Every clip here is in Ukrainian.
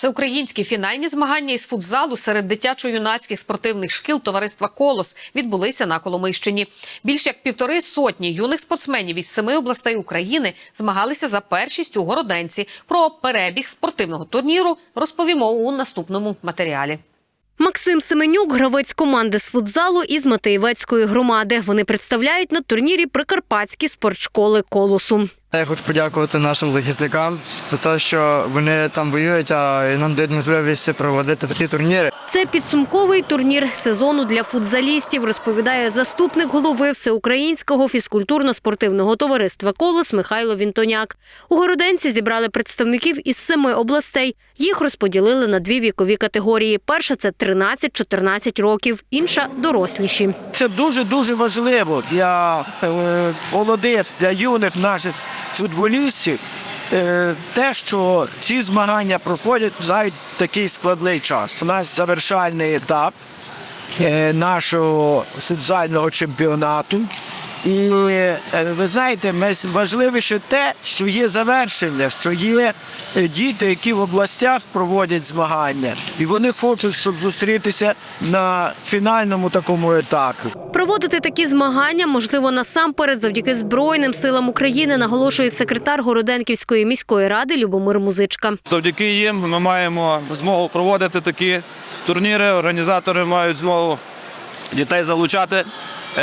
Всеукраїнські фінальні змагання із футзалу серед дитячо-юнацьких спортивних шкіл товариства Колос відбулися на Коломийщині. Більш як півтори сотні юних спортсменів із семи областей України змагалися за першість у Городенці. Про перебіг спортивного турніру розповімо у наступному матеріалі. Максим Семенюк, гравець команди з футзалу із Матеєвецької громади. Вони представляють на турнірі прикарпатські спортшколи колосу. Я хочу подякувати нашим захисникам за те, що вони там воюють, а нам дають можливість проводити такі турніри. Це підсумковий турнір сезону для футзалістів, розповідає заступник голови Всеукраїнського фізкультурно-спортивного товариства Колос Михайло Вінтоняк. У Городенці зібрали представників із семи областей. Їх розподілили на дві вікові категорії. Перша це 13-14 років, інша доросліші. Це дуже дуже важливо для е, молодих, для юних наших футболістів. е, Те, що ці змагання проходять за такий складний час. У нас завершальний етап е, нашого соціального чемпіонату. І е, ви знаєте, важливіше те, що є завершення, що є е, діти, які в областях проводять змагання, і вони хочуть, щоб зустрітися на фінальному такому етапі. Проводити такі змагання можливо насамперед завдяки Збройним силам України, наголошує секретар Городенківської міської ради Любомир Музичка. Завдяки їм ми маємо змогу проводити такі турніри. Організатори мають змогу дітей залучати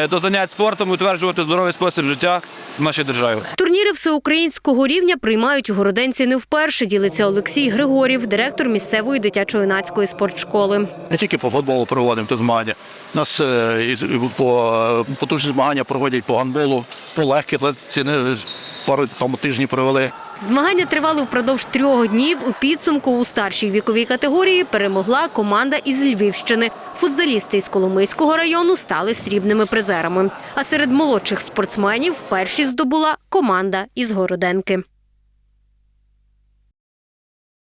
до занять спортом утверджувати здоровий спосіб життя в нашій державі. Турніри всеукраїнського рівня приймають у Городенці не вперше. Ділиться Олексій Григорів, директор місцевої дитячо-юнацької спортшколи. Не тільки по футболу проводимо тут змагання. У нас е, по е, потужні змагання проходять по гандболу, по легкій атлетиці. Пару тижні провели. Змагання тривали впродовж трьох днів. У підсумку у старшій віковій категорії перемогла команда із Львівщини. Футзалісти із Коломийського району стали срібними призерами. А серед молодших спортсменів перші здобула команда із Городенки.